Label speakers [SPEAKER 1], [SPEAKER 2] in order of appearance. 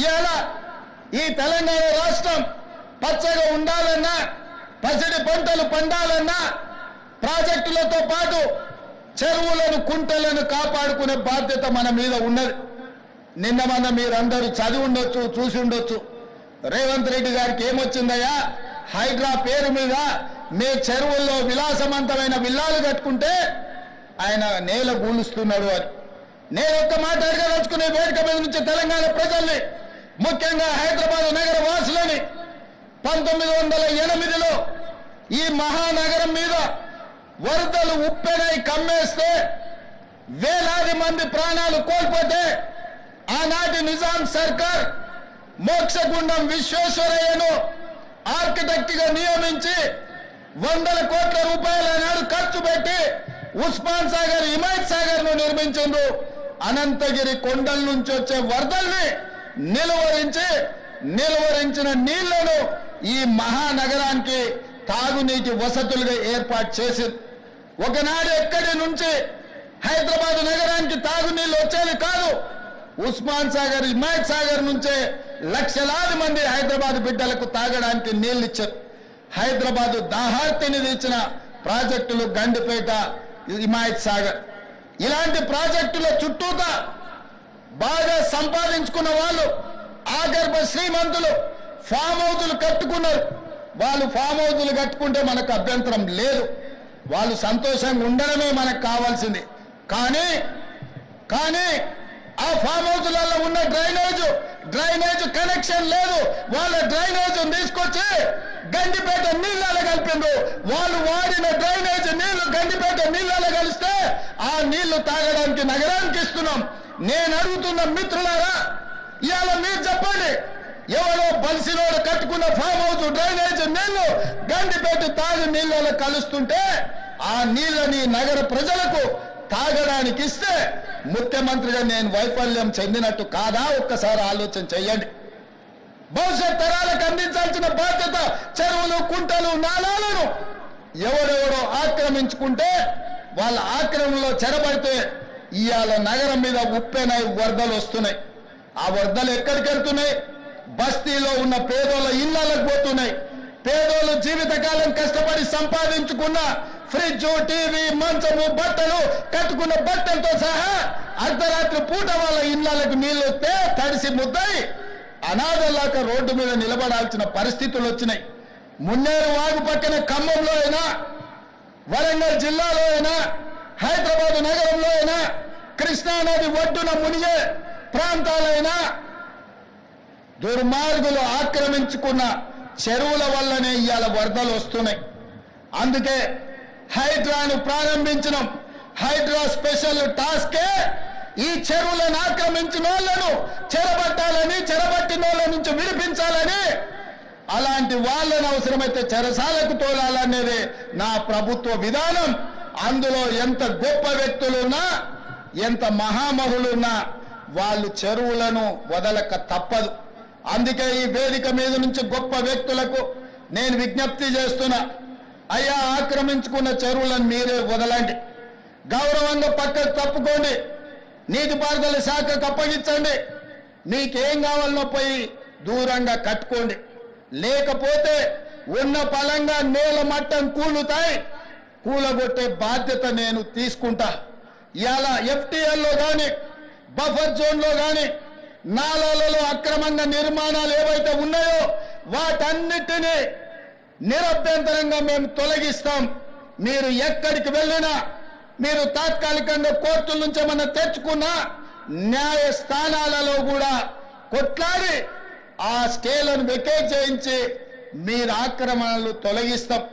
[SPEAKER 1] ఇవాళ ఈ తెలంగాణ రాష్ట్రం పచ్చగా ఉండాలన్నా పచ్చడి పంటలు పండాలన్నా ప్రాజెక్టులతో పాటు చెరువులను కుంటలను కాపాడుకునే బాధ్యత మన మీద ఉన్నది. నిన్న మన మీరందరూ చదివి ఉండొచ్చు చూసి ఉండొచ్చు. రేవంత్ రెడ్డి గారికి ఏమొచ్చిందయ్యా? హైడ్రా పేరు మీద మీ చెరువుల్లో విలాసవంతమైన విల్లాలు కట్టుకుంటే ఆయన నేల గూలుస్తున్నాడు అని. నేను ఒక్క మాట అడగదలుచుకునే వేడుక మీద నుంచి తెలంగాణ ప్రజల్ని ముఖ్యంగా హైదరాబాద్ నగర వాసులని పంతొమ్మిది వందల ఎనిమిదిలో ఈ మహానగరం మీద వరదలు ఉప్పెనై కమ్మేస్తే వేలాది మంది ప్రాణాలు కోల్పోతే ఆనాటి నిజాం సర్కార్ మోక్షగుండం విశ్వేశ్వరయ్యను ఆర్కిటెక్ట్గా నియమించి వందల కోట్ల రూపాయల నాడు ఖర్చు పెట్టి ఉస్మాన్ సాగర్ హిమాయత్ సాగర్ను నిర్మించిండు అనంతగిరి కొండల నుంచి వచ్చే వరదల్ని నిలువరించి నిలువరించిన నీళ్ళను ఈ మహానగరానికి తాగునీటి వసతులుగా ఏర్పాటు చేసింది ఒకనాడు ఎక్కడి నుంచి హైదరాబాద్ నగరానికి తాగునీళ్ళు వచ్చేది కాదు ఉస్మాన్ సాగర్ హిమాయత్ సాగర్ నుంచే లక్షలాది మంది హైదరాబాద్ బిడ్డలకు తాగడానికి నీళ్ళు ఇచ్చారు హైదరాబాద్ దాహార్తిని తెచ్చిన ప్రాజెక్టులు గండిపేట హిమాయత్ సాగర్. ఇలాంటి ప్రాజెక్టుల చుట్టూతా బాగా సంపాదించుకున్న వాళ్ళు ఆగర్భ శ్రీమంతులు ఫామ్ హౌజులు కట్టుకున్నారు. వాళ్ళు ఫామ్ హౌజులు కట్టుకుంటే మనకు అభ్యంతరం లేదు. వాళ్ళు సంతోషంగా ఉండడమే మనకు కావాల్సింది. కానీ కానీ ఆ ఫామ్ హౌజులలో ఉన్న డ్రైనేజ్ డ్రైనేజ్ కనెక్షన్ లేదు. వాళ్ళ డ్రైనేజ్ తీసుకొచ్చి గండిపేట నీళ్ళలో కలిపిండ్రు. వాళ్ళు వాడిన డ్రైనేజ్ నీళ్ళు గండిపేట నీళ్ళలో కలిస్తే ఆ నీళ్ళు తాగడానికి నగరానికి ఇస్తున్నాం. నేను అడుగుతున్న మిత్రులారా ఇవాళ మీరు చెప్పండి ఎవరో బలిసినోడు కట్టుకున్న ఫామ్ హౌస్ డ్రైనేజ్ నీళ్ళు గండిపేట తాగి నీళ్ళలో కలుస్తుంటే ఆ నీళ్ళని నగర ప్రజలకు తాగడానికి ఇస్తే ముఖ్యమంత్రిగా నేను వైఫల్యం చెందినట్టు కాదా? ఒక్కసారి ఆలోచన చెయ్యండి. భవిష్యత్ తరాలకు అందించాల్సిన బాధ్యత చెరువులు కుంటలు నాలాలను ఎవడెవడో ఆక్రమించుకుంటే వాళ్ళ ఆక్రమణలో చెరబడితే ఇవాళ నగరం మీద ఉప్పెనై వరదలు వస్తున్నాయి. ఆ వరదలు ఎక్కడికి వెళ్తున్నాయి? బస్తీలో ఉన్న పేదోళ్ళ ఇళ్ళకు పోతున్నాయి. పేదోళ్ళు జీవితకాలం కష్టపడి సంపాదించుకున్న ఫ్రిడ్జ్ టీవీ మంచము బట్టలు కట్టుకున్న బట్టలతో సహా అర్ధరాత్రి పూట వాళ్ళ ఇళ్ళకు నీళ్ళు వస్తే తడిసి ముద్దాయి. అనాథలాక రోడ్డు మీద నిలబడాల్సిన పరిస్థితులు వచ్చినాయి. మున్నేరు వాగు పక్కన ఖమ్మంలో అయినా వరంగల్ జిల్లాలో అయినా హైదరాబాద్ నగరంలో అయినా కృష్ణానది ఒడ్డున మునిగే ప్రాంతాలైనా దుర్మార్గులు ఆక్రమించుకున్న చెరువుల వల్లనే ఇవాళ వరదలు వస్తున్నాయి. అందుకే హైడ్రాను ప్రారంభించడం హైడ్రా స్పెషల్ టాస్కే. ఈ చెరువులను ఆక్రమించిన వాళ్ళను చెరబట్టాలని చెరబట్టిన వాళ్ళ నుంచి విడిపించాలని అలాంటి వాళ్ళని అవసరమైతే చెరసాలకు తోలాలనేది నా ప్రభుత్వ విధానం. అందులో ఎంత గొప్ప వ్యక్తులున్నా ఎంత మహామహులున్నా వాళ్ళు చెరువులను వదలక తప్పదు. అందుకే ఈ వేదిక మీద నుంచి గొప్ప వ్యక్తులకు నేను విజ్ఞప్తి చేస్తున్నా. అయ్యా ఆక్రమించుకున్న చెరువులను మీరే వదలండి. గౌరవంగా పక్కకు తప్పుకోండి. నీటిపారుదల శాఖకు అప్పగించండి. మీకేం కావాలనో పోయి దూరంగా కట్టుకోండి. లేకపోతే ఉన్న పలంగా నేల మట్టం కూలుతాయి. కూలగొట్టే బాధ్యత నేను తీసుకుంటా. ఇలా ఎఫ్టీఎల్లో కానీ బఫర్ జోన్లో కానీ నాలాలలో అక్రమంగా నిర్మాణాలు ఏవైతే ఉన్నాయో వాటన్నిటినీ నిరభ్యంతరంగా మేము తొలగిస్తాం. మీరు ఎక్కడికి వెళ్ళినా మీరు తాత్కాలికంగా కోర్టుల నుంచి ఏమన్నా తెచ్చుకున్నా న్యాయస్థానాలలో కూడా కొట్లాడి ఆ స్టేలను వెకేట్ చేయించి మీరు ఆక్రమణలు తొలగిస్తాం.